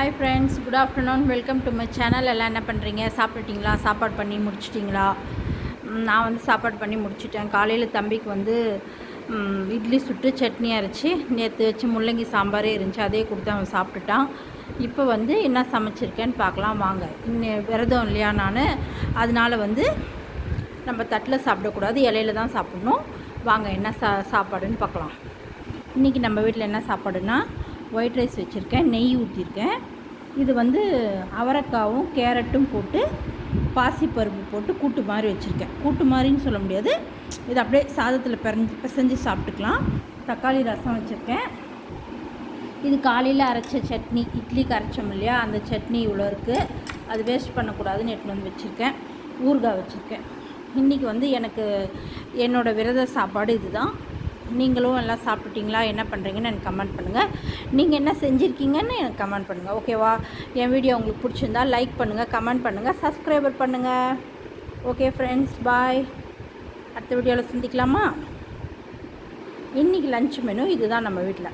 Hi friends good afternoon welcome to my channel எல்லாம் என்ன பண்ணுறீங்க சாப்பிட்டுட்டிங்களா? சாப்பாடு பண்ணி முடிச்சிட்டிங்களா? நான் வந்து சாப்பாடு பண்ணி முடிச்சிட்டேன். காலையில் தம்பிக்கு வந்து இட்லி சுட்டு சட்னி அரைச்சி நேற்று வச்சு முள்ளங்கி சாம்பாரே இருந்துச்சு. அதே கொடுத்து அவன் சாப்பிட்டுட்டான். இப்போ வந்து என்ன சமைச்சிருக்கேன்னு பார்க்கலாம். வாங்க. இன்னும் விரதம் இல்லையா நான்? அதனால வந்து நம்ம தட்டில் சாப்பிடக்கூடாது. இலையில தான் சாப்பிடணும். வாங்க என்ன சா சாப்பாடுன்னு பார்க்கலாம். இன்றைக்கி நம்ம வீட்டில் என்ன சாப்பாடுன்னா ஒயிட் ரைஸ் வச்சுருக்கேன் நெய் ஊற்றிருக்கேன் இது வந்து அவரைக்காவும் கேரட்டும் போட்டு பாசிப்பருப்பு போட்டு கூட்டு மாதிரி வச்சுருக்கேன். கூட்டு மாதிரின்னு சொல்ல முடியாது. இது அப்படியே சாதத்தில் பிறஞ்சு பிசைஞ்சு சாப்பிட்டுக்கலாம். தக்காளி ரசம் வச்சுருக்கேன். இது காலையில் அரைச்ச சட்னி இட்லிக்கு அரைச்சோம் இல்லையா? அந்த சட்னி இவ்வளோ இருக்குது அது வேஸ்ட் பண்ணக்கூடாதுன்னு எட்டு வந்து வச்சுருக்கேன். ஊறுகாய் வச்சுருக்கேன். இன்றைக்கி வந்து எனக்கு என்னோடய விரத சாப்பாடு இதுதான். நீங்களும் எல்லாம் சாப்பிட்டீங்களா என்ன பண்ணுறீங்கன்னு எனக்கு கமெண்ட் பண்ணுங்கள் நீங்கள் என்ன செஞ்சுருக்கீங்கன்னு எனக்கு கமெண்ட் பண்ணுங்கள் ஓகேவா என் வீடியோ உங்களுக்கு பிடிச்சிருந்தா லைக் பண்ணுங்கள் கமெண்ட் பண்ணுங்கள் சப்ஸ்கிரைபர் பண்ணுங்கள் ஓகே ஃப்ரெண்ட்ஸ் பாய் அடுத்த வீடியோவில் சந்திக்கலாமா? இன்றைக்கி லஞ்ச் மெனு இதுதான் நம்ம வீட்டில்